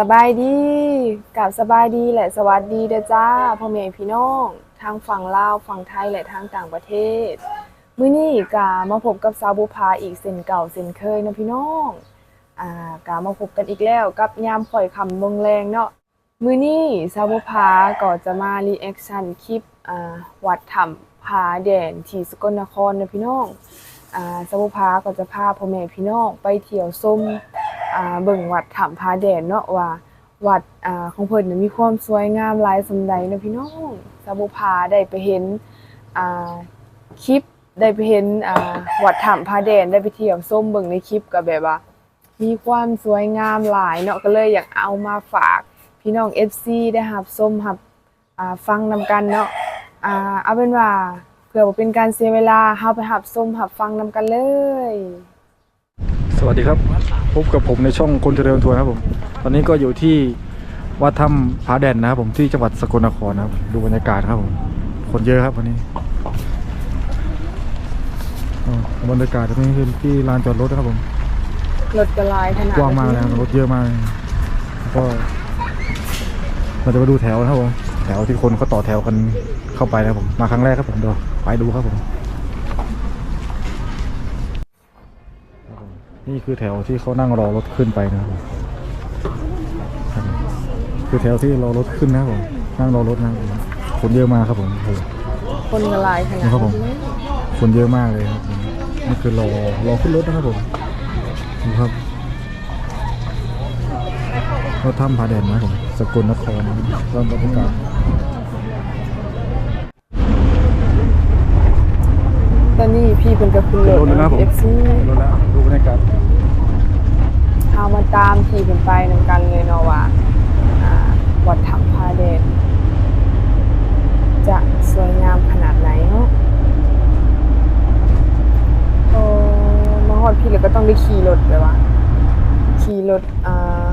สบายดีกับสบายดีและสวัสดีเด้อจ้าพ่อแม่พี่น้อง ทางฝั่งลาวฝั่งไทยและทางต่างประเทศ มื้อนี้กามาพบกับสาวบุภาอีกเส้นเก่าเส้นเคยนะพี่น้องอ่ากามาพบกันอีกแล้วกับยามข่อยคำเมืองแรงเนาะมื้อนี้สาวบุภาก็จะมารีแอคชั่นคลิปอ่าวัดถ้ำผาแดนที่สกลนครนะพี่น้องอ่าสาวบุภาก็จะพาพ่อแม่พี่น้องไปเที่ยวชม อ่าเบิ่งวัดถ้ำพาแดนเนาะว่าวัดอ่าของเพิ่นน่ะมีความสวยงามหลายสำใดนะพี่น้องสาบุพาได้ไปเห็นอ่าคลิปได้ไปเห็นอ่าวัดถ้ำพาแดนได้ไปเที่ยวส้มเบิ่งในคลิปก็แบบว่ามีความสวยงามหลายเนาะก็เลยอยากเอามาฝากพี่น้อง FC ได้รับส้มรับอ่าฟังนำกันเนาะอ่าเอาเป็นว่าเพื่อบ่เป็นการเสียเวลาเฮาไปรับส้มรับฟังนำกันเลย สวัสดีครับ พบกับผมในช่องคนเจริญทัวร์นะครับผม ตอนนี้ก็อยู่ที่วัดถ้ำผาแดนนะครับผมที่จังหวัดสกลนครนะครับ ดูบรรยากาศครับผมคนเยอะครับวันนี้อ๋อบรรยากาศตรงนี้คือที่ลานจอดรถนะครับผมรถกระลายขนาดกว้างมากเลยครับรถเยอะมากเลยแล้วก็เราจะมาดูแถวนะครับผมแถวที่คนเขาต่อแถวกันเข้าไปนะครับผมมาครั้งแรกครับผมเดี๋ยวไปดูครับผม นี่คือแถวที่เขานั่งรอรถขึ้นไปนะครับผมครับผมคือแถวที่รอรถขึ้นนะครับผมนั่งรอรถนะครับผมคนเยอะมากครับผมโอ้โหคนกระลายขนาดนี่ครับผมคนเยอะมากเลยครับผมนี่คือรอรอขึ้นรถนะครับผมดูครับรถถ้ำผาแดนนะครับผมสกลนครตอนบรรยากาศตอนนี้พี่เป็นกระคือขึ้นรถเลยนะครับผมเอฟซีขึ้นรถแล้ว ดูบรรยากาศเอามาตามพี่เป็นไปนำกันเลยเนาะว่าอ่าวัดถ้ำพาเดนจะสวยงามขนาดไหนเนาะโอ้มาฮอดพี่แล้วก็ต้องได้ขี่รถเลยว่ะขี่รถอ่า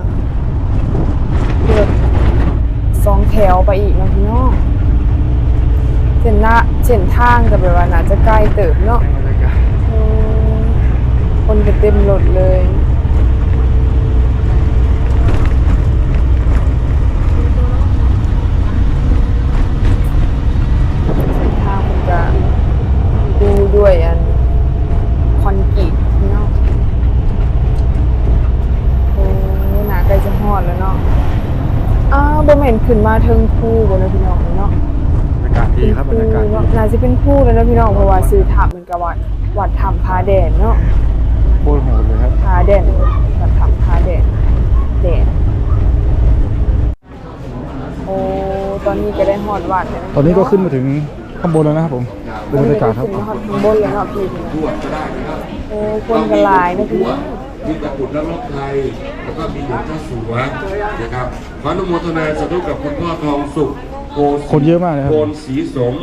ขี่รถสองแถวไปอีกเนาะพี่น้องเส้นหน้าเส้นทางก็แบบว่าน่าจะใกล้เติบเนาะ บรรยากาศ อืม คนก็เต็มรถเลยทางมันจะดูด้วยอันคอนกรีตเนาะโอ้หนาใกล้จะฮอดแล้วเนาะอ้าวบ่แม่นขึ้นมาเทิงคู่บ่เนาะพี่น้องเนาะบรรยากาศดีครับบรรยากาศดี น่าจะเป็นคู่แล้วนะพี่น้องเพราะว่าซื้อถับเหมือนกับวัดวัดถ้ำพาแดนเนาะ โคตรโหดเลยครับพาแดนวัดถ้ำพาแดนแดนโอ้ตอนนี้ก็ได้ฮอดวัดแล้วะตอนนี้ก็ขึ้นมาถึงข้างบนแล้วนะครับผมดูบรรยากาศครับขึ้นมาฮอดข้างบนเลยเนาะพี่โอ้คนก็หลายนะพี่น้องมีตะกรุดและรถไทยแล้วก็มีหลวงเจ้าสัวนะครับขออนุโมทนาสาธุกับคุณพ่อทองสุขโกศคนเยอะมากเลยครับโกนศรีสม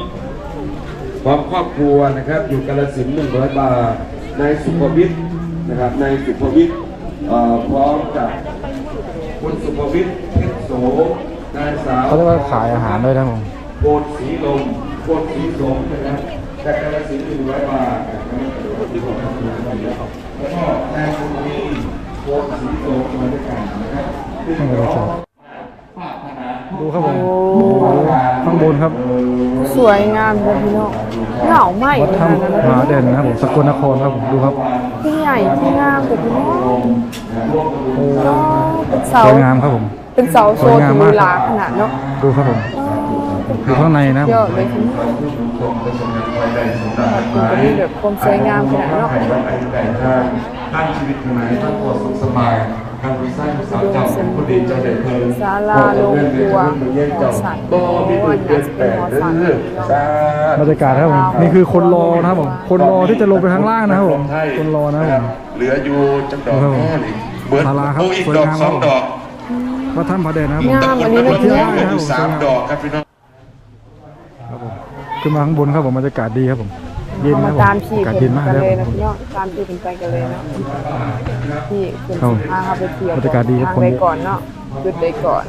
พร้อมครอบครัวนะครับ อยู่กาลสินธุ์หนึ่งร้อยบาทนายสุภวิทย์ นะครับนายสุภวิทย์เอ่อพร้อมกับคุณสุภวิทย์เพชรโสนายสาวเขาจะมาขายอาหารด้วยนะครับผมโกนสีลมโกนสีสมนะครับจากกาลสินธุ์หนึ่งร้อยบาทนะครับแล้วก็นายคุณมีโกนสีสมมาด้วยกันนะครับข้างบนชอบดูครับผมโอ้ข้างบนครับ สวยงามเลยพี่น้อง เหงาไหมวัดเลยถ้นะำผาแดนนะครับผมสกลนครครับผมดูครับที่ใหญ่ที่งามแต่พี่น้องโอ้เนาะเป็นเสาสวยงามครับผม เป็นเสาโซสวยนงามหมารูกหราขนาดเนาะดูครับผมอยู่ข้างในนะเยอะเลยพี่น้องมันมีแบบความสวยงามขนาดเนาะท่านชีวิตขนาดท่านปวดสุขสบาย การวิสัยสาวเจ้าเป็นผู้ดีเจ้าเด็ดเพลินศาลาโรงครัวหอสันบ่มีผู้เปลี่ยนแปลงเด้อสาบรรยากาศครับผมนี่คือคนรอนะครับผมคนรอที่จะลงไปข้างล่างนะครับผมคนรอนะครับผมเหลืออยู่จักดอกแค่นี้เบิร์ดศาลาครับโอ้อีกสวยดอกงามสองครับดอกวัดถ้ำผาแดนนะครับผมงามอันนี้ตะนะกรุดพี่เหน้องลืออยู่สามดอกครับพี่น้องครับผมขึ้นมาข้างบนครับผมบรรยากาศดีครับผม เย็นเอานะมาผมตามพี่อากาศเป็เย็นนมากกันครับเลยนะพี่น้องตามพี่เป็นไปกันเลยนะพี่เป็นครับสิพาเขาไปเที่ยวบรรยากาศดีครับทางคนใดเยอะก่อนเนาะจุดใดก่อน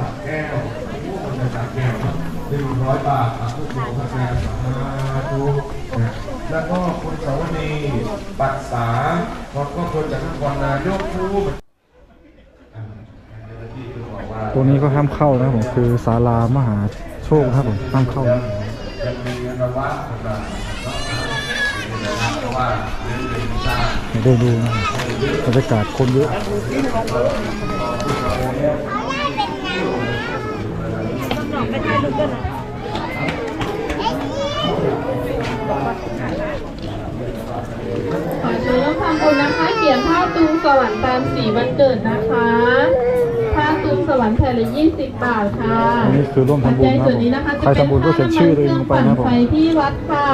แล้วก็คุณสาวนีปักษาแล้วก็คนจากนครนายกผู้ที่บอกว่าตรงนี้ก็ห้ามเข้านะครับผมคือศาลามหาโชคนะครับผมห้ามเข้านะ ยังมีระวะต่างๆเพราะว่าเรื่องเป็นชาติเดินดูนะครับบรรยากาศคนเยอะขอเชิญร่วมทำบุญนะคะ เขียนผ้าตูมสวรรค์ตามสีวันเกิดนะคะผ้าตูมสวรรค์แผ่นละ20บาทค่ะอันนี้คือร่วมทำบุญปัจจัยนะส่วนนี้นะคะใครทำบุญก็เขียนชื่อตัวเองลงไปนะครับผมไฟที่วัดค่ะ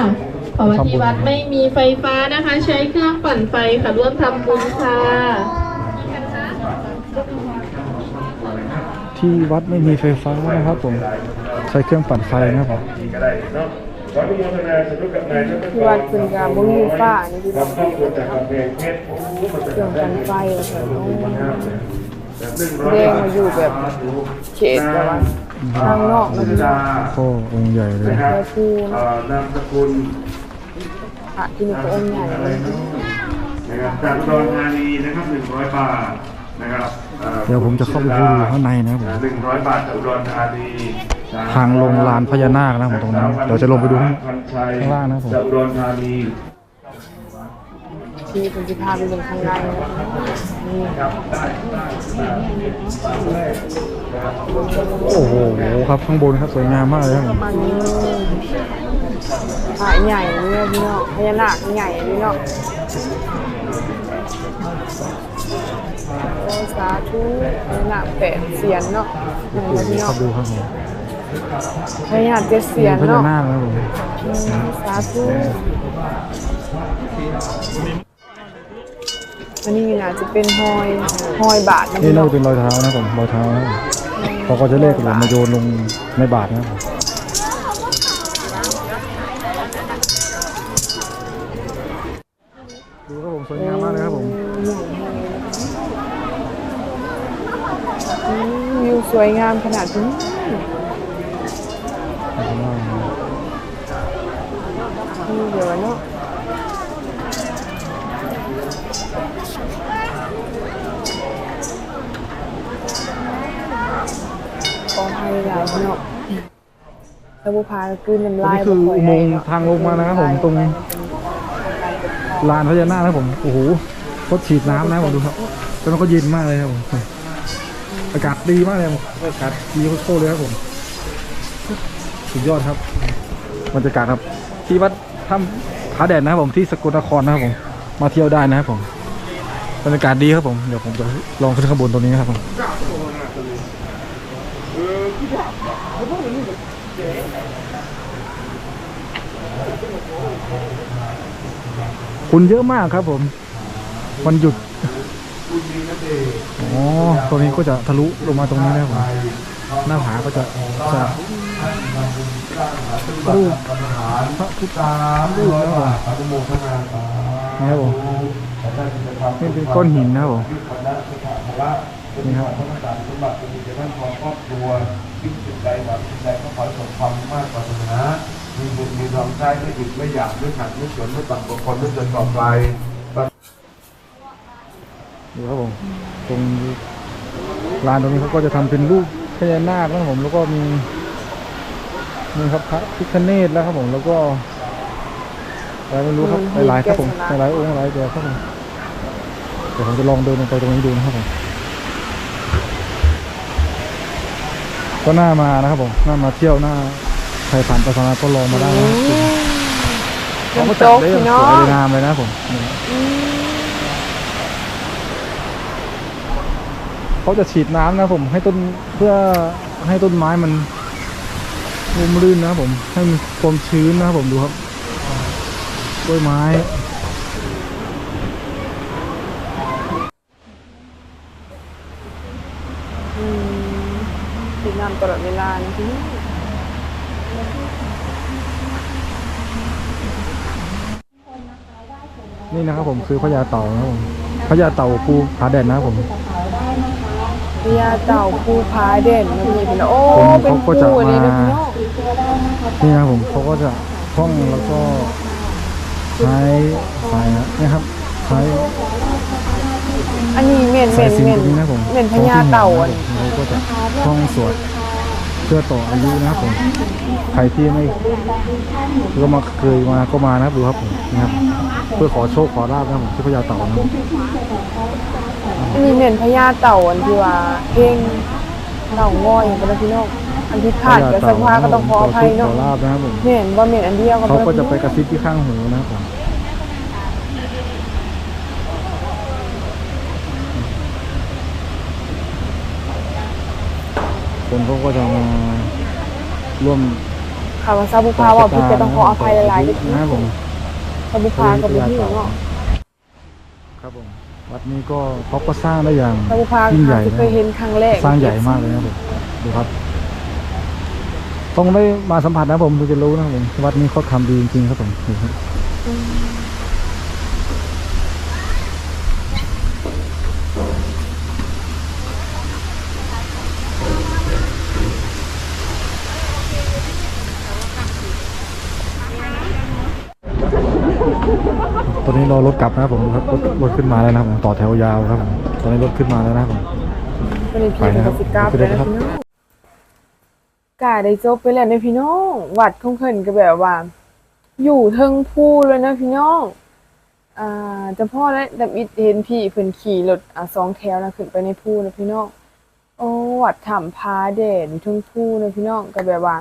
เพราะว่าที่วัดไม่มีไฟฟ้านะคะ ใช้เครื่องปั่นไฟค่ะร่วมทำบุญค่ะที่วัดไม่มีไฟฟ้านะครับผมใช้เครื่องปั่นไฟนะครับผมก็ได้เนาะขออนุโมทนาสาธุกับนายเจ้าที่วัดเป็นการบ่มีฟ้านี่พี่น้องทำครอบครัวจากกำแพงเพชรโอ้โหมันจะเครื่องปั่นไฟเหรอครับมันห้ามเลยแบบหนึ่งร้อยแดงมาอยู่แบบเขตแบบว่าข้างนอกมาสุพี่ดาน้องก็องค์ใหญ่เลยนะครับพระครูเอ่อนามสกุลพ ระที่นี่ก็องค์ใหญ่อะเลไรยเนาะนะครับจากอุดรธานีนะครับหนึ่งร้อยบาทนะครับอ่อเดี๋ยวผมจะเข้าไปดูข้างในนะครับผมหนึ่งร้อยบาทจากอุดรธานีทางลงลานพญานาคนะครับผมตรงนั้นเดี๋ยวจะลงไปดูข้างพันชัยข้างล่างนะครับผมจากอุดรธานีที่เป็นสิพาไปเบิ่งข้างในนะนี่ครับได้ได้ได้นะครับโอ้โหครับข้างบนครับสวยงามมากเลยครับ ผมมันพระใหญ่เนี่ยพี่น้องพญานาคใหญ่พี่น้องโอ้สาธุพญานาคแปดเสียนเนาะนี่นะพี่คน้อรังบดูครับผมพญานาคเจ็ดเสียนพญาเนาะนาคนะครับผมอืมสาธุอันนี้น่าจะเป็นหอยหอยบาทนะนี่พี่น้น่าองจะเป็นรอยเท้านะครับผมรอยเท้านะครับผมเขาก็จะเลขหล่นมาโยนลงในบาทนะครับ วิวสวยงามขนาดนี้นี่เดี๋ยวเนาะขอให้หลายพี่น้องแล้วบุพาก็กลืนน้ำลายนี่คือบ่อุค่ยโมงค์ให้เนาะทางลงมานะครับผมตรง ลานพญานาคนะครับผม โอ้โหรถฉีดน้ำนะครับผมดูครับแล้วมันก็เย็นมากเลยครับผม อากาศดีมากเลยครับอากาศดีโคตรเลยครับผมสุดยอดครับบรรยากาศครับ ที่วัดถ้ำผาแดดนะครับผมที่สกลนครนะครับผม มาเที่ยวได้นะครับผมบรรยากาศดีครับผมเดี๋ยวผมจะลองขึ้นข้างบนตรงนี้นะครับผมคุณเยอะมากครับผมวันหยุด อ๋อตรงนี้ก็จะทะลุลงมาตรงนี้นะครับผมหน้าผาก็จะจะรูปพระพุทธรูปนะครับผมนะครับผมนี่เป็นก้อนหินนะครับผมคณะสถาพระนี่ครับพระสารสมบัติเป็นจะท่านของครอบครัวคิดจิตใจหวังจิตใจก็ขอให้สมความมากกว่านามีบุญมีรองใจไม่หยุดไม่อยากไม่ขัดไม่สวนไม่ตัดบุคคลไม่เดินต่อไป ดูครับผมตรงลานตรงนี้เขาก็จะทำเป็นรูปพญานาคนะครับผมแล้วก็มีนี่ครับพระพิฆเนศแล้วครับผมแล้วก็อะไรไม่รู้ครับหลายๆครับผมหลายๆองค์หลายแบบครับผมเดี๋ยวผมจะลองเดินลงไปตรงนี้ดูนะครับผมก็น่ามานะครับผมน่ามาเที่ยวน่าใครผ่านไปผ่านมาก็ลองมาได้นะเขาก็จัดน้ำตกได้พี่สน้อวยงงามเลยนะผม เขาจะฉีดน้ำนะผมให้ต้นเพื่อให้ต้นไม้มันร่มรื่นนะครับผมให้มีความชื้นนะครับผมดูครับกล้วยไม้อืมติดน้ำตลอดเวลานะพี่น้องนี่นะครับผมคือพญาเต่านะครับผมพญาเต่าภูผาแดนนะครับผม พญาเต่าภูผาเด่นนะพี่พี่น้องโอ้ผมเป็นเขาก็คู่จะอันนี้นะมา พี่น้องนี่นะครับผมเขาก็จะท่องแล้วก็ใช้สายนะนะครับใช้ อันนี้เม่นสาเม่ยนสิญเม่จนนนี้นะครับผมเม่นพญาเต่าอันเราก็จะท่องสวดเพื่อต่ออายุนะครับผมใครที่ไม่ก็มาเคยมาก็มานะครับดูครับผมนะครับ เพื่อขอโชคขอลาบนะครับผมที่พญาเต่านะครับ อันนี้เม่นพญาเต่าอันที่ว่าเพ่งเต่างอยอย่างเป็นพี่น้องอันที่ขาดกับสภาก็ต้องขออภัยเนาะขอลาบนะครับผมเม่นบ่เม่นอันเดียวกับเขาก็จะไปกระซิบที่ข้างหูนะครับผมคนเขาก็จะมาร่วมค่ะว่าซาบุพาว่าพี่จะต้องขออภัยหลายๆด้วยนะครับผมซาบุพากับพี่เนาะครับผม วัดนี้ก็เขาก็สร้างได้อย่างซาบุพายิ่งใหญ่ที่นะเคยเห็นครั้งแรกสร้างใหญ่มากเลยนะครับผมดูครับ ต้องได้มาสัมผัสนะครับผมถึงจะรู้นะครับผมวัดนี้เขาทำดีจริงๆครับผมดูครับตอนนี้รอรถ กลับนะครับผมดูครับรถรถขึ้นมาแล้วนะครับผมต่อแถวยาวครับผมตอนนี้รถขึ้นมาแล้วนะครับผมเป็นพี่ไปนะครับกับสิกาไปแล้วนะพี่น้องกาได้จบไปแล้วนะพี่น้องวัดของเพิ่นก็แบบว่า อยู่เทิงภูเลยนะพี่น้องอ่าแต่พ่อและดับอิดเห็นพี่เพิ่นขี่รถอ่าสองแถวนะขึ้นไปในภูนะพี่น้องโอ้วัดถ้ำพาแดดอยู่เทิงภูนะพี่น้องก็แบบว่า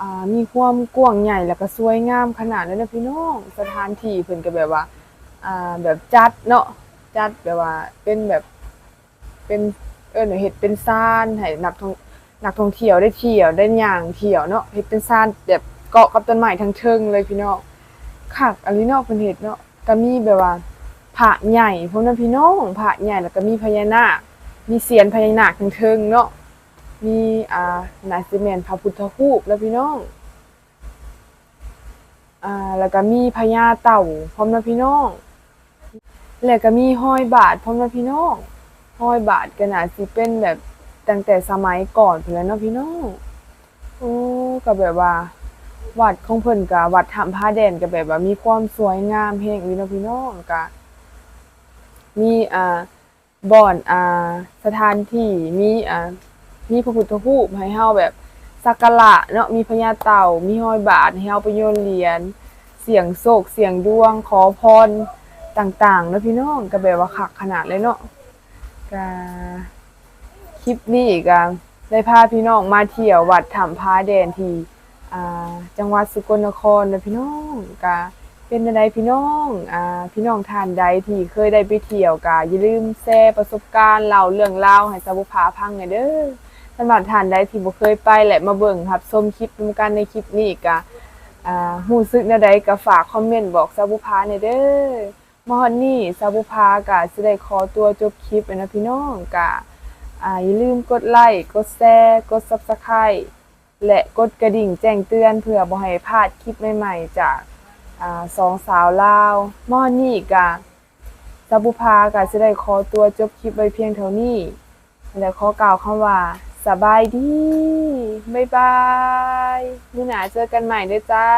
อ่ามีความกว้างใหญ่แล้วก็สวยงามขนาดนั้นนะพี่น้องสถานที่เพิ่นก็แบบว่า อ่าแบบจัดเนาะจัดแบบว่าเป็นแบบเป็นเออเฮ็ดเป็นซ่านให้นักท่องนักท่องเที่ยวได้เที่ยวได้ย่างเที่ยวเนาะเฮ็ดเป็นซ่านแบบเกาะกับต้นไม้ทั้งเชิงเลยพี่น้องคักอันนี้เนาะเพิ่นเฮ็ดเนาะก็มีแบบว่าพระใหญ่พวกนั้นพี่น้องพระใหญ่แล้วก็มีพญานาคมีเสียนพญานาคทั้งเทิงเนาะมีอ่านาซิเมนพระพุทธรูปแล้วพี่น้องอ่าแล้วก็มีพญาเต่าพร้อมนะพี่น้อง แล้วก็มีห้อยบาทพร้อมนะพี่น้องห้อยบาทก็น่าสิเป็นแบบตั้งแต่สมัยก่อนพุ่นแล้วเนาะพี่น้องโอ้ก็แบบว่า วัดของเพิ่นก็วัดถ้ำพาแดนก็แบบว่ามีความสวยงามแฮงอีเนาะพี่น้องก็มีอ่าบ่อนอ่าสถานที่มีอ่ามีพระพุทธรูปให้เฮาแบบสักการะเนาะมีพญาเต่ามีห้อยบาทให้เฮาไปโยนเหรียญเสียงโศกเสียงดวงขอพร ต่างๆแล้วพี่น้องก็แบบว่าคักขนาดเลยเนาะก็คลิปนี้ก็ได้พาพี่น้องมาเที่ยววัดถ้ำพาแดนที่อ่าจังหวัดสกลนครนะพี่น้องก็เป็นอะไรพี่น้องอ่าพี่น้องท่านใดที่เคยได้ไปเที่ยวก็อย่าลืมแชร์ประสบการณ์เล่าเรื่องราวให้สาวบุภาพังหน่อยเด้อสำหรับท่านใดที่บ่เคยไปและมาเบิ่งครับชมคลิปนำกันในคลิปนี้ก็อ่ารู้สึกแนวใดก็ฝากคอมเมนต์บอกสาวบุภาหน่อยเด้อ มอดนี่ซาบุพากะจะได้ขอตัวจบคลิปนะพี่น้องกะอ่าอย่าลืมกดไลค์กดแชร์กด Subscribe และกดกระดิ่งแจ้งเตือนเพื่อบ่ให้พลาดคลิปใหม่ๆจากอ่าสองสาวลาวมอดนี่กะซาบุพากะจะได้ขอตัวจบคลิปไว้เพียงเท่านี้และขอกล่าวคำว่าสบายดี บ๊ายบายมื้อหน้าเจอกันใหม่เด้อจ้า